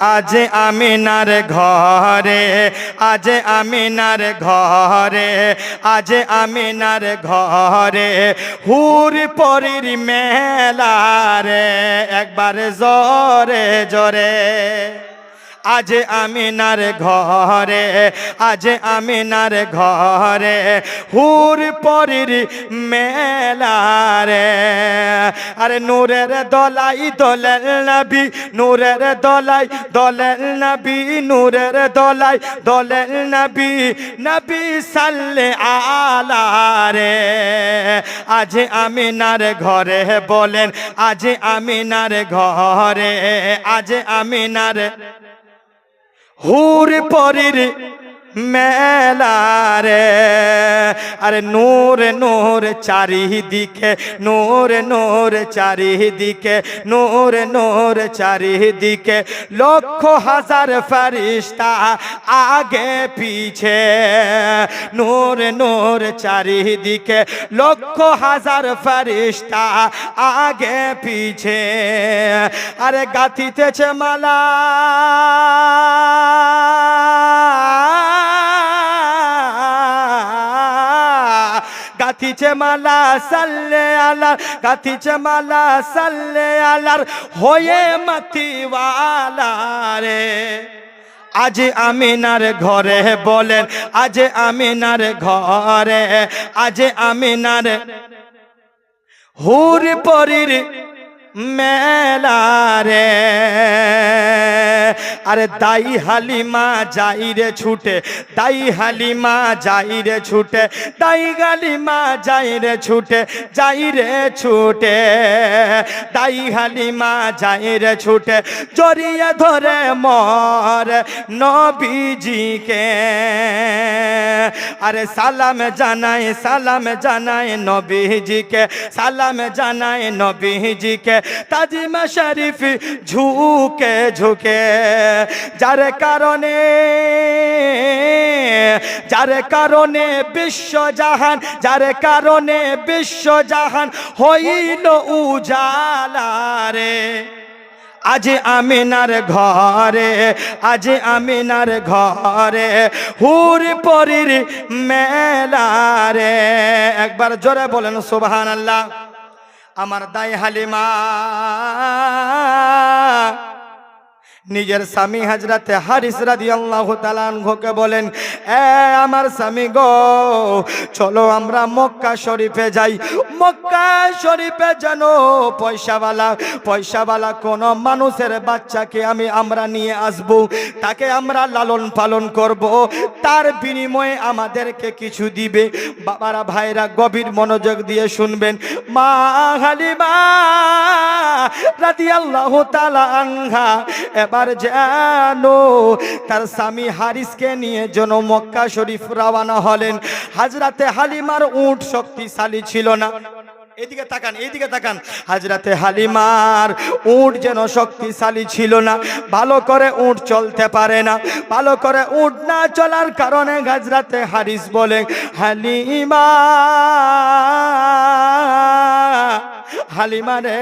আজ আমিনার ঘরে, আজ আমিনার ঘরে, আজ আমিনার ঘরে, হুর পরির মেলা রে, একবার জরে জোরে। আজ আমিনার ঘরে, আজ আমিনার ঘরে, হুর পরির মেলা রে। আরে নূরের দলাই দলের নবী, নূরের দলাই দলের নবী, নূরের দলাই দলের নবী নবী সাল্লে আলা রে। আজ আমিনার ঘরে বলেন, আজ আমিনার ঘরে, আজ আমিনার হুর পরির মেলারে আরে নূর নূর চারিদিকে, নূর নূর চারিদিকে, নূর নূর চারিদিকে। লক্ষ হাজার ফরিস্তা আগে পিছে। নূর নূর চারিদিকে, লক্ষ হাজার ফরিস্তা আগে পিছে। আরে গাথিতেছে মালা। গাথিছে মালা, সাল্লে আলার কাথিছে মালা, সাল্লে আলার, হয়ে মতিওয়ালা রে আজ আমিনার ঘরে বলেন, আজ আমিনার ঘরে, আজ আমিনার হুর পরির মেলা রে। আরে দাই হালিমা যাই রে ছুটে, দাই হালিমা যাই রে ছুটে, দাই গালিমা যাই রে ছুটে, যাই রে ছুটে, দাই হালিমা যাই রে ছুটে, জড়িয়ে ধরে মর নবীজিকে। আরে সালাম জানাই সালাম জানাই নবীজিকে, সালাম জানাই নবীজিকে। তাজিমা শরীফ ঝুঁকে ঝুঁকে, যার কারণে যার কারণে বিশ্ব জাহান, যার কারণে বিশ্ব জাহান হইল উজালা রে আজ আমিনার ঘরে, আজ আমিনার ঘরে, হুর পরির মেলারে। একবার জোরে বলেন সুবহান আল্লাহ আমার দাই হালিমা নিজের স্বামী হাজরাতে হারিস রাদি আল্লাহ তালানকে বলেন, এ আমার স্বামী গো, চলো আমরা মক্কা শরীফে যাই। মক্কা শরীফে যেন পয়সাওয়ালা পয়সাওয়ালা কোন মানুষের বাচ্চাকে আমি, আমরা নিয়ে আসব, তাকে আমরা লালন পালন করব। তার বিনিময়ে আমাদেরকে কিছু দিবে। বাবারা, ভাইরা, গভীর মনোযোগ দিয়ে শুনবেন। মা হালিমা রাদি আল্লাহ তালা আনহা, এবার যেন তার স্বামী হারিসকে নিয়ে যেন মক্কা শরীফ রওয়ানা হলেন। হাজরাতে হালিমার উট শক্তিশালী ছিল না। এদিকে তাকান এইদিকে তাকান। হাজরাতে হালিমার উট যেন শক্তিশালী ছিল না। ভালো করে উট চলতে পারে না। ভালো করে উট না চলার কারণে হাজরাতে হারিস বলে, হালিমা। হালিমা রে,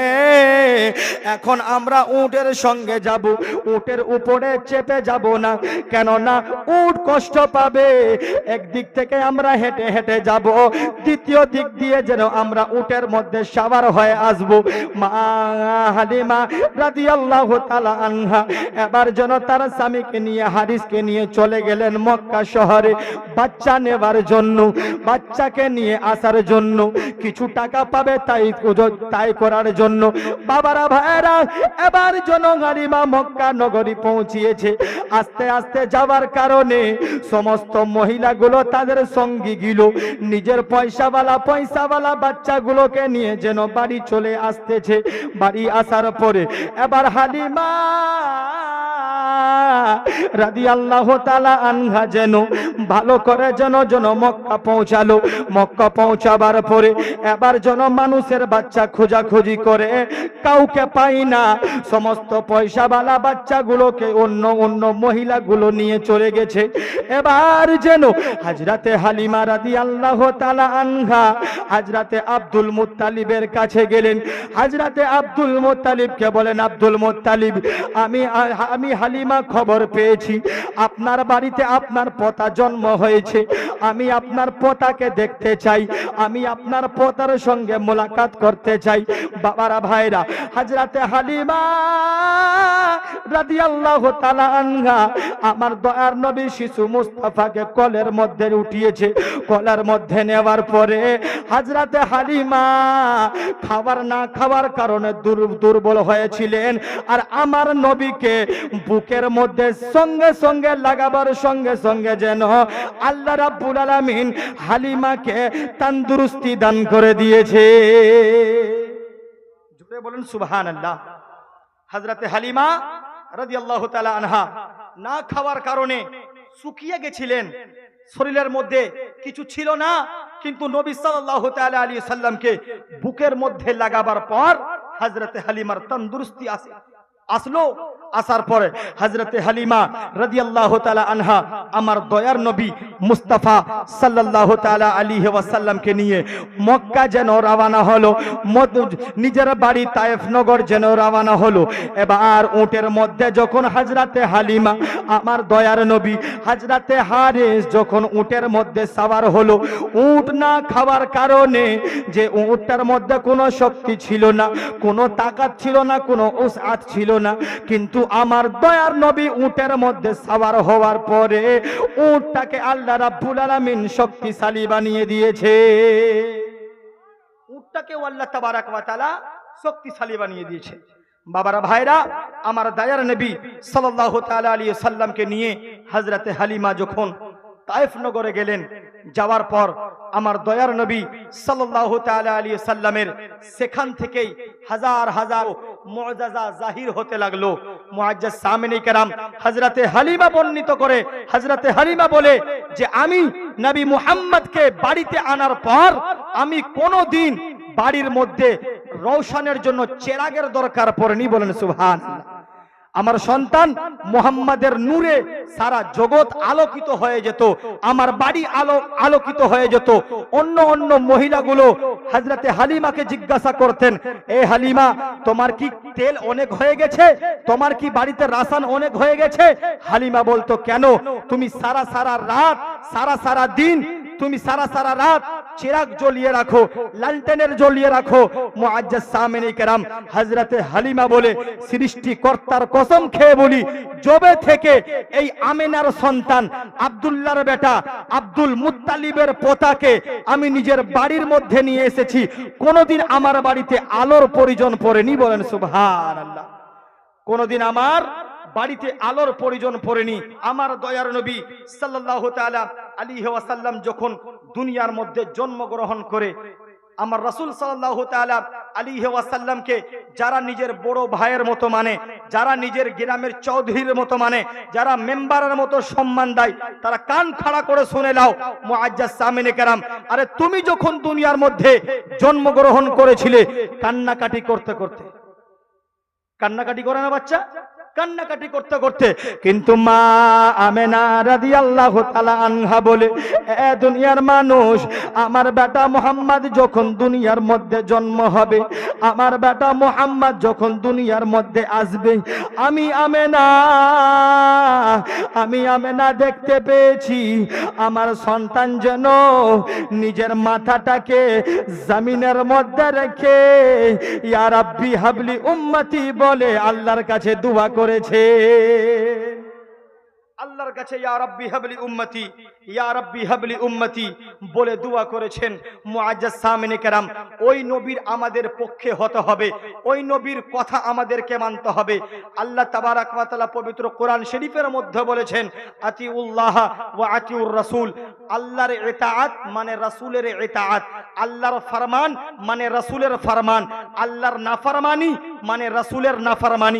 এখন আমরা উটের সঙ্গে যাব, উটের উপরে চেপে যাব না, কেননা উট কষ্ট পাবে। একদিক থেকে আমরা হেঁটে হেঁটে যাব, দ্বিতীয় দিক দিয়ে যেন আমরা উটের মধ্যে সাবার হয়ে আসব। মা হালিমা রাদিয়াল্লাহু তাআলা আনহা, এবার যেন তার স্বামীকে নিয়ে, হারিসকে নিয়ে চলে গেলেন মক্কা শহরে বাচ্চা নেবার জন্য, বাচ্চাকে নিয়ে আসার জন্য। কিছু টাকা পাবে তাই তাই করার জন্য বাবারা ভাইরা এবার জনগারিমা মক্কা নগরী পৌঁছিয়েছে। আস্তে আস্তে যাওয়ার কারণে সমস্ত মহিলাগুলো তাদের সঙ্গী গিল। নিজের পয়সাওয়ালা পয়সাওয়ালা বাচ্চাগুলোকে নিয়ে যেন বাড়ি চলে আসতেছে। বাড়ি আসার পরে এবার হালিমা রাদি আল্লাহ তালা আনহা যেন ভালো করে যেন যেন মক্কা পৌঁছালো। মক্কা পৌঁছাবার পরে এবার যেন মানুষের বাচ্চা খোঁজাখুঁজি করে। কাউকে পাই না। সমস্ত পয়সাওয়ালা বাচ্চাগুলোকে অন্য অন্য মহিলাগুলো নিয়ে চলে গেছে। এবার যেন হাজরাতে হালিমা রাদি আল্লাহ তালা আনহা হাজরাতে আব্দুল মুত্তালিবের কাছে গেলেন। হাজরাতে আব্দুল মুত্তালিবকে বলেন, আব্দুল মুত্তালিব, আমি আমি হালিমা খবর পেয়েছি। আপনার বাড়িতে আপনার পোতা জন্ম হয়েছে। আমি আপনার পোতাকে দেখতে চাই। আমি আপনার পোতার সঙ্গে মোলাকাত করতে চাই। বাবারা, ভাইরা, হাজরাতে হালিমা আমার দয়ার নবী শিশু মুস্তাফাকে কলের মধ্যে উঠিয়েছে। কলের মধ্যে নেওয়ার পরে হাজরাতে হালিমা খাবার না খাওয়ার কারণে দুর- দুর্বল হয়েছিলেন। আর আমার নবীকে বুকের মধ্যে সঙ্গে সঙ্গে লাগাবার সঙ্গে সঙ্গে যেন আল্লাহ রাব্বুল আলামিন হালিমাকে তন্দুরুস্তি দান করে দিয়েছে। জুড়ে বলেন, সুবহানাল্লাহ। হযরতে হালিমা রাদিয়াল্লাহু তাআলা আনহা না খাওয়ার কারণে শুকিয়ে গেছিলেন। শরীরের মধ্যে কিছু ছিল না, কিন্তু নবী সাল্লাল্লাহু তাআলা আলাইহি সাল্লামকে বুকের মধ্যে লাগাবার পর হযরতে হালিমার তন্দুরুস্তি আসে, আসলো। আসার পরে হযরতে হালিমা রাদিয়াল্লাহু তাআলা আনহা আমার দয়ার নবী মুস্তাফা সাল্লাল্লাহু তাআলা আলাইহি ওয়াসাল্লামকে নিয়ে মক্কা যেন রওনা হলো নিজের বাড়ি তায়েফ নগর যেন রওনা হলো। এবার উটের মধ্যে যখন হযরতে হালিমা আমার দয়ার নবী হযরতে হারিস যখন উটের মধ্যে সাওয়ার হলো, উট না খাওয়ার কারণে যে উটটার মধ্যে কোনো শক্তি ছিল না, কোনো তাকাত ছিল না, কোনো উসআত ছিল না, কিন্তু আমার দয়ার নবী উটের মধ্যে সাওয়ার হওয়ার পরে উটটাকে আল্লাহ রাব্বুল আলামিন শক্তিশালী বানিয়ে দিয়েছে। উটটাকে আল্লাহ তাবারাক ওয়া তাআলা শক্তিশালী বানিয়ে দিয়েছে। বাবারা, ভাইরা, আমার দয়ার নবী সাল্লাল্লাহু তাআলা আলাইহি সাল্লামকে নিয়ে হযরতে হালিমা যখন তায়েফ নগরে গেলেন, যাওয়ার পর আমার দয়ার নবী সাল্লাল্লাহু তাআলা আলাইহি সাল্লামের সেখান থেকেই হাজার হাজার মুআজাজা জাহির হতে লাগল। মুআজ্জাজ সামিনী কেরাম হযরতে হালিমা বর্ণিত করে, হযরতে হালিমা বলে যে আমি নবী মুহাম্মদকে বাড়িতে আনার পর আমি কোনোদিন বাড়ির মধ্যে রৌশনের জন্য চেরাগের দরকার পড়েনি বলেন সুবহান। আমার সন্তান মোহাম্মদের নূরে সারা জগৎ আলোকিত হয়ে যেত, আমার বাড়ি আলো, আলোকিত হয়ে যেত। অন্য অন্য মহিলাগুলো হাজরাতে হালিমাকে জিজ্ঞাসা করতেন, এ হালিমা, তোমার কি তেল অনেক হয়ে গেছে? তোমার কি বাড়িতে রাসান অনেক হয়ে গেছে? হালিমা বলতো, কেন? তুমি সারা সারা রাত, সারা সারা দিন, তুমি সারা সারা রাত চিরাগ জ্বলিয়ে রাখো, লালটেনের জ্বলিয়ে রাখো। মুআজ্জাজ হযরতে হালিমা বলে, সৃষ্টিকর্তার কসম খেয়ে বলি জবে থেকে এই আমেনার সন্তান আব্দুল্লাহর বেটা আব্দুল মুত্তালিবের পোতাকে আমি নিজের বাড়ির মধ্যে নিয়ে এসেছি। কোনোদিন আমার বাড়িতে আলোর পরিজন পড়েনি বলেন সুবহানাল্লাহ। কোনোদিন আমার বাড়িতে আলোর প্রয়োজন পড়েনি। আমার দয়ার নবী সাল্লাল্লাহু তাআলা আলী ওয়াসাল্লাম যখন দুনিয়ার মধ্যে জন্মগ্রহণ করে, আমার রাসূল সাল্লাল্লাহু তাআলা আলী ওয়াসাল্লামকে যারা নিজের বড় ভাইয়ের মতো মানে যারা নিজের গ্রামের চৌধুরীর মতো মানে যারা মেম্বারের মতো সম্মান দেয়, তারা কান খাড়া করে শুনে মুআজ্জাজ সামিনে কেরাম, আরে তুমি যখন দুনিয়ার মধ্যে জন্মগ্রহণ করেছিলে, কান্নাকাটি করতে করতে। কান্নাকাটি করে না বাচ্চা? কান্নাকাটি করতে করতে, কিন্তু মা আমেনা রাদিয়াল্লাহু তাআলা আনহা বলে, এ দুনিয়ার মানুষ, আমার বেটা মোহাম্মদ যখন দুনিয়ার মধ্যে জন্ম হবে, আমার বেটা মোহাম্মদ যখন দুনিয়ার মধ্যে আসবে, আমি আমেনা আমি আমেনা দেখতে পেয়েছি, আমার সন্তান যেন নিজের মাথাটাকে জমিনের মধ্যে রেখে, ইয়া রাব্বি হাবলি উম্মতি, বলে আল্লাহর কাছে দোয়া করেছে। আল্লাহর কাছে, ইয়া রাব্বি হাবলি উম্মতি, ইয়া রাব্বি হাবলি উম্মতি বলে দোয়া করেছেন মুআজ্জাজ সামিনে কেরাম। ওই নবীর আমাদের পক্ষে হতে হবে। ওই নবীর কথা আমাদেরকে মানতে হবে। আল্লাহ তাবারাক ওয়া তাআলা পবিত্র কোরআন শরীফের মধ্যে বলেছেন, আতিউল্লাহ ওয়া আতিউর রাসূল আল্লাহর ইতাআত মানে রাসূলের ইতাআত। আল্লাহর ফরমান মানে রাসূলের ফরমান। আল্লাহর নাফরমানি মানে রাসূলের নাফরমানি।